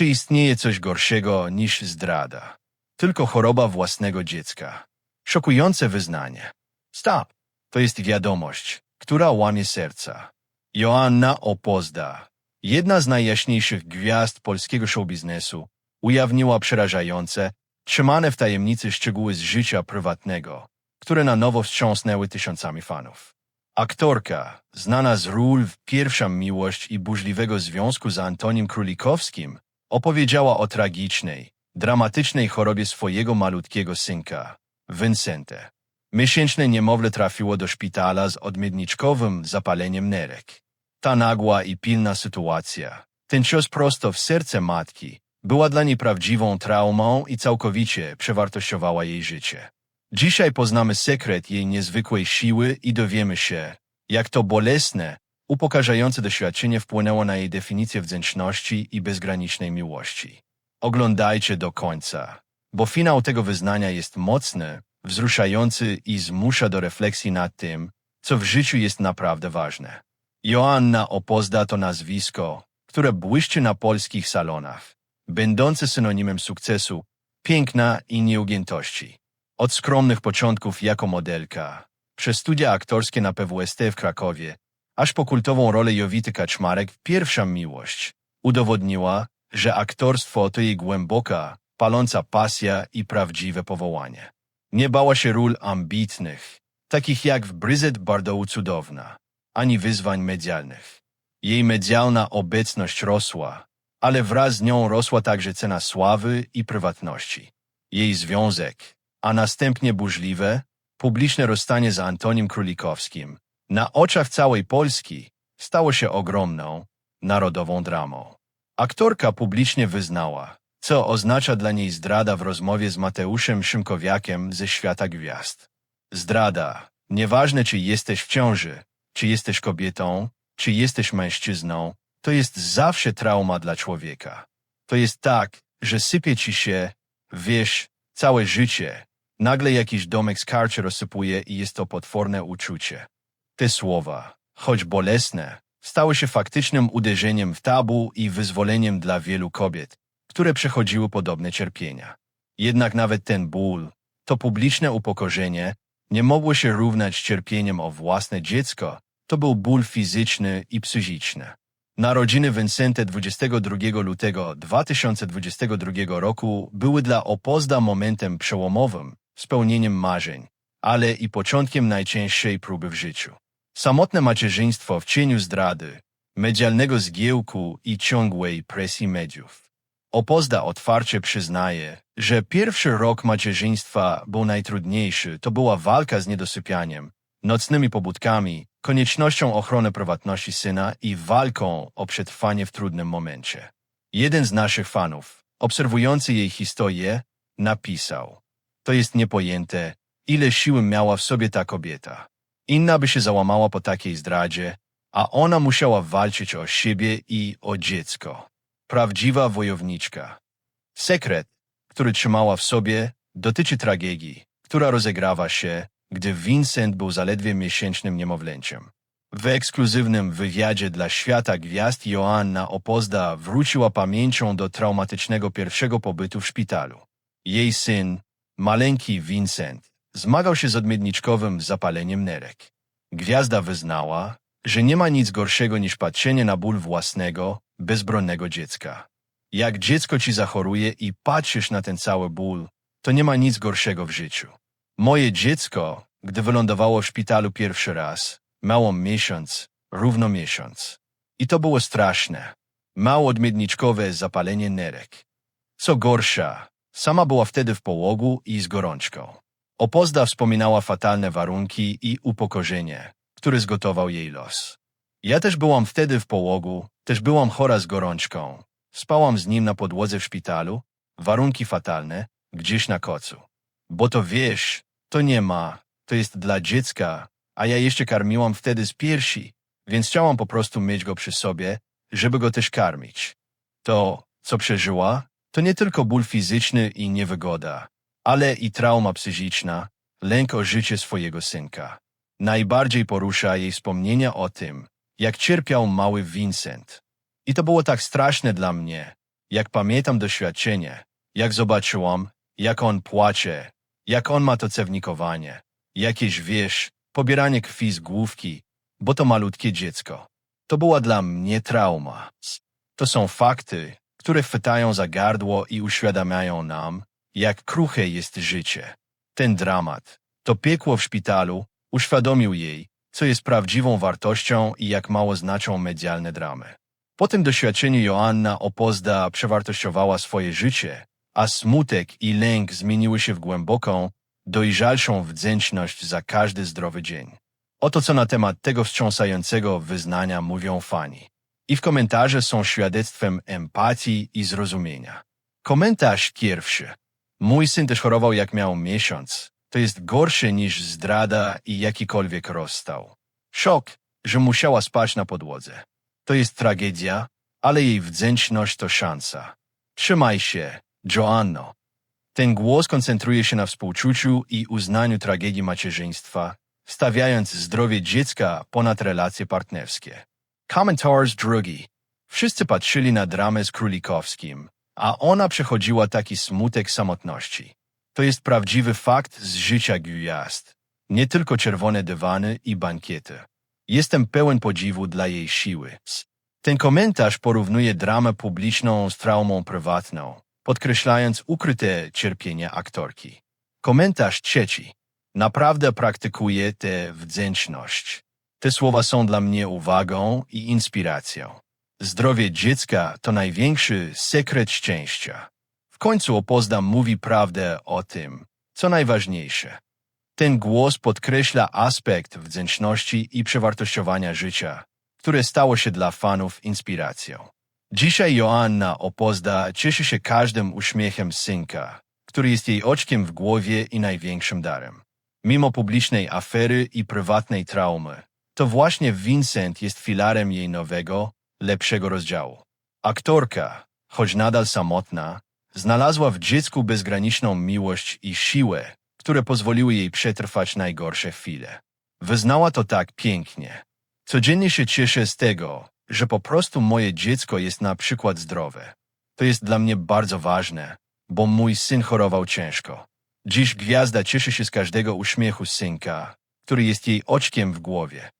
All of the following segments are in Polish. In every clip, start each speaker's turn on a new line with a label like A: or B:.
A: Czy istnieje coś gorszego niż zdrada? Tylko choroba własnego dziecka. Szokujące wyznanie. Stop! To jest wiadomość, która łamie serca. Joanna Opozda, jedna z najjaśniejszych gwiazd polskiego showbiznesu, ujawniła przerażające, trzymane w tajemnicy szczegóły z życia prywatnego, które na nowo wstrząsnęły tysiącami fanów. Aktorka, znana z ról w Pierwsza Miłość i burzliwego związku z Antonim Królikowskim, opowiedziała o tragicznej, dramatycznej chorobie swojego malutkiego synka, Vincente. Miesięczne niemowlę trafiło do szpitala z odmiedniczkowym zapaleniem nerek. Ta nagła i pilna sytuacja, ten cios prosto w serce matki, była dla niej prawdziwą traumą i całkowicie przewartościowała jej życie. Dzisiaj poznamy sekret jej niezwykłej siły i dowiemy się, jak to bolesne, upokarzające doświadczenie wpłynęło na jej definicję wdzięczności i bezgranicznej miłości. Oglądajcie do końca, bo finał tego wyznania jest mocny, wzruszający i zmusza do refleksji nad tym, co w życiu jest naprawdę ważne. Joanna Opozda to nazwisko, które błyszczy na polskich salonach, będące synonimem sukcesu, piękna i nieugiętości. Od skromnych początków jako modelka, przez studia aktorskie na PWST w Krakowie, aż po kultową rolę Jowity Kaczmarek w Pierwsza Miłość, udowodniła, że aktorstwo to jej głęboka, paląca pasja i prawdziwe powołanie. Nie bała się ról ambitnych, takich jak w Bryzet Bardołu Cudowna, ani wyzwań medialnych. Jej medialna obecność rosła, ale wraz z nią rosła także cena sławy i prywatności. Jej związek, a następnie burzliwe, publiczne rozstanie z Antonim Królikowskim, na oczach całej Polski, stało się ogromną, narodową dramą. Aktorka publicznie wyznała, co oznacza dla niej zdrada w rozmowie z Mateuszem Szymkowiakiem ze Świata Gwiazd. Zdrada, nieważne czy jesteś w ciąży, czy jesteś kobietą, czy jesteś mężczyzną, to jest zawsze trauma dla człowieka. To jest tak, że sypie ci się, wiesz, całe życie. Nagle jakiś domek z karczy rozsypuje i jest to potworne uczucie. Te słowa, choć bolesne, stały się faktycznym uderzeniem w tabu i wyzwoleniem dla wielu kobiet, które przechodziły podobne cierpienia. Jednak nawet ten ból, to publiczne upokorzenie, nie mogło się równać cierpieniem o własne dziecko, to był ból fizyczny i psychiczny. Narodziny Vincente 22 lutego 2022 roku były dla Opozda momentem przełomowym, spełnieniem marzeń, ale i początkiem najcięższej próby w życiu. Samotne macierzyństwo w cieniu zdrady, medialnego zgiełku i ciągłej presji mediów. Opozda otwarcie przyznaje, że pierwszy rok macierzyństwa był najtrudniejszy, to była walka z niedosypianiem, nocnymi pobudkami, koniecznością ochrony prywatności syna i walką o przetrwanie w trudnym momencie. Jeden z naszych fanów, obserwujący jej historię, napisał To jest niepojęte, ile siły miała w sobie ta kobieta. Inna by się załamała po takiej zdradzie, a ona musiała walczyć o siebie i o dziecko. Prawdziwa wojowniczka. Sekret, który trzymała w sobie, dotyczy tragedii, która rozegrawa się, gdy Vincent był zaledwie miesięcznym niemowlęciem. W ekskluzywnym wywiadzie dla Świata Gwiazd Joanna Opozda wróciła pamięcią do traumatycznego pierwszego pobytu w szpitalu. Jej syn, maleńki Vincent, zmagał się z odmiedniczkowym zapaleniem nerek. Gwiazda wyznała, że nie ma nic gorszego niż patrzenie na ból własnego, bezbronnego dziecka. Jak dziecko ci zachoruje i patrzysz na ten cały ból, to nie ma nic gorszego w życiu. Moje dziecko, gdy wylądowało w szpitalu pierwszy raz, miało miesiąc, równo miesiąc. I to było straszne. Mało odmiedniczkowe zapalenie nerek. Co gorsza, sama była wtedy w połogu i z gorączką. Opozda wspominała fatalne warunki i upokorzenie, które zgotował jej los. Ja też byłam wtedy w połogu, też byłam chora z gorączką. Spałam z nim na podłodze w szpitalu, warunki fatalne, gdzieś na kocu. Bo to wiesz, to nie ma, to jest dla dziecka, a ja jeszcze karmiłam wtedy z piersi, więc chciałam po prostu mieć go przy sobie, żeby go też karmić. To, co przeżyła, to nie tylko ból fizyczny i niewygoda, ale i trauma psychiczna, lęk o życie swojego synka. Najbardziej porusza jej wspomnienia o tym, jak cierpiał mały Vincent. I to było tak straszne dla mnie, Jak pamiętam doświadczenie, jak zobaczyłam, jak on płacze, jak on ma to cewnikowanie, jakieś wiesz, pobieranie krwi z główki, bo to malutkie dziecko. To była dla mnie trauma. To są fakty, które chwytają za gardło i uświadamiają nam, jak kruche jest życie. Ten dramat, to piekło w szpitalu, uświadomił jej, co jest prawdziwą wartością i jak mało znaczą medialne dramy. Po tym doświadczeniu Joanna Opozda przewartościowała swoje życie, a smutek i lęk zmieniły się w głęboką, dojrzalszą wdzięczność za każdy zdrowy dzień. Oto co na temat tego wstrząsającego wyznania mówią fani. I w komentarze są świadectwem empatii i zrozumienia. Komentarz pierwszy. Mój syn też chorował jak miał miesiąc. To jest gorsze niż zdrada i jakikolwiek rozstał. Szok, że musiała spać na podłodze. To jest tragedia, ale jej wdzięczność to szansa. Trzymaj się, Joanno. Ten głos koncentruje się na współczuciu i uznaniu tragedii macierzyństwa, stawiając zdrowie dziecka ponad relacje partnerskie. Komentarz drugi. Wszyscy patrzyli na dramę z Królikowskim, a ona przechodziła taki smutek samotności. To jest prawdziwy fakt z życia gwiazd. Nie tylko czerwone dywany i bankiety. Jestem pełen podziwu dla jej siły. Ten komentarz porównuje dramę publiczną z traumą prywatną, podkreślając ukryte cierpienie aktorki. Komentarz trzeci. Naprawdę praktykuję tę wdzięczność. Te słowa są dla mnie uwagą i inspiracją. Zdrowie dziecka to największy sekret szczęścia. W końcu Opozdam mówi prawdę o tym, co najważniejsze. Ten głos podkreśla aspekt wdzięczności i przewartościowania życia, które stało się dla fanów inspiracją. Dzisiaj Joanna Opozda cieszy się każdym uśmiechem synka, który jest jej oczkiem w głowie i największym darem. Mimo publicznej afery i prywatnej traumy, to właśnie Vincent jest filarem jej nowego, lepszego rozdziału. Aktorka, choć nadal samotna, znalazła w dziecku bezgraniczną miłość i siłę, które pozwoliły jej przetrwać najgorsze chwile. Wyznała to tak pięknie. Codziennie się cieszę z tego, że po prostu moje dziecko jest na przykład zdrowe. To jest dla mnie bardzo ważne, bo mój syn chorował ciężko. Dziś gwiazda cieszy się z każdego uśmiechu synka, który jest jej oczkiem w głowie.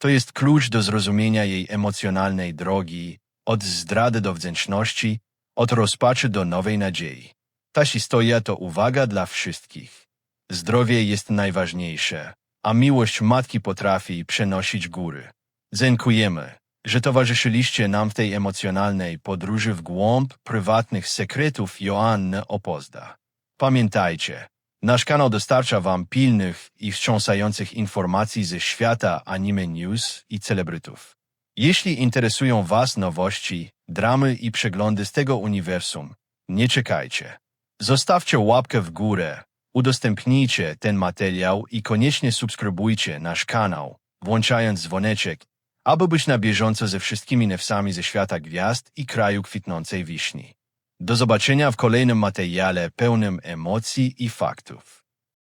A: To jest klucz do zrozumienia jej emocjonalnej drogi, od zdrady do wdzięczności, od rozpaczy do nowej nadziei. Ta historia to uwaga dla wszystkich. Zdrowie jest najważniejsze, a miłość matki potrafi przenosić góry. Dziękujemy, że towarzyszyliście nam w tej emocjonalnej podróży w głąb prywatnych sekretów Joanny Opozda. Pamiętajcie, nasz kanał dostarcza Wam pilnych i wstrząsających informacji ze świata anime news i celebrytów. Jeśli interesują Was nowości, dramy i przeglądy z tego uniwersum, nie czekajcie. Zostawcie łapkę w górę, udostępnijcie ten materiał i koniecznie subskrybujcie nasz kanał, włączając dzwoneczek, aby być na bieżąco ze wszystkimi newsami ze świata gwiazd i kraju kwitnącej wiśni. Do zobaczenia w kolejnym materiale pełnym emocji i faktów.